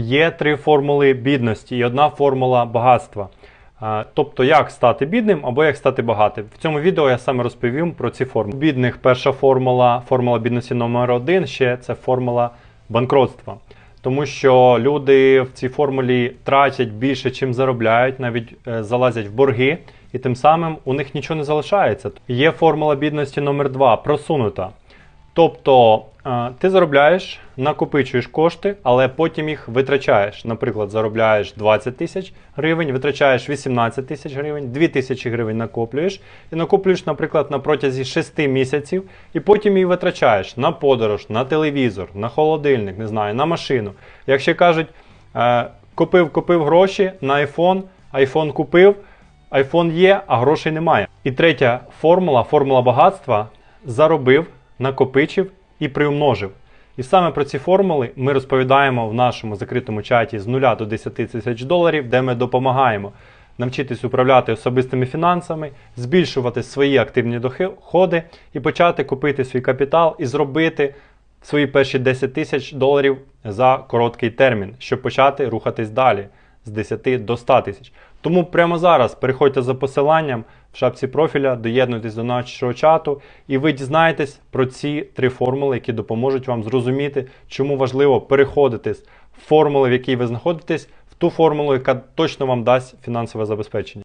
Є три формули бідності і одна формула багатства. Тобто, як стати бідним або як стати багатим. В цьому відео я саме розповім про ці формули. У Бідних перша формула, формула бідності номер один, ще це формула банкротства. Тому що люди в цій формулі тратять більше, чим заробляють, навіть е, залазять в борги, і тим самим у них нічого не залишається. Є формула бідності номер 2 просунута. Тобто ти заробляєш, накопичуєш кошти, але потім їх витрачаєш. Наприклад, заробляєш 20 тисяч гривень, витрачаєш 18 тисяч гривень, 2 тисячі гривень накоплюєш і накоплюєш, наприклад, на протязі 6 місяців, і потім її витрачаєш на подорож, на телевізор, на холодильник, не знаю, на машину. Як ще кажуть, е, купив, купив гроші на iPhone, iPhone купив, iPhone є, а грошей немає. І третя формула, формула багатства заробив, накопичив і приумножив. І саме про ці формули ми розповідаємо в нашому закритому чаті з 0 до 10 тисяч доларів, де ми допомагаємо навчитись управляти особистими фінансами, збільшувати свої активні доходи і почати купити свій капітал і зробити свої перші 10 тисяч доларів за короткий термін, щоб почати рухатись далі з 10 до 100 тисяч. Тому прямо зараз переходьте за посиланням в шапці профіля, доєднуйтесь до нашого чату, і ви дізнаєтесь про ці три формули, які допоможуть вам зрозуміти, чому важливо переходити з формули, в якій ви знаходитесь, в ту формулу, яка точно вам дасть фінансове забезпечення.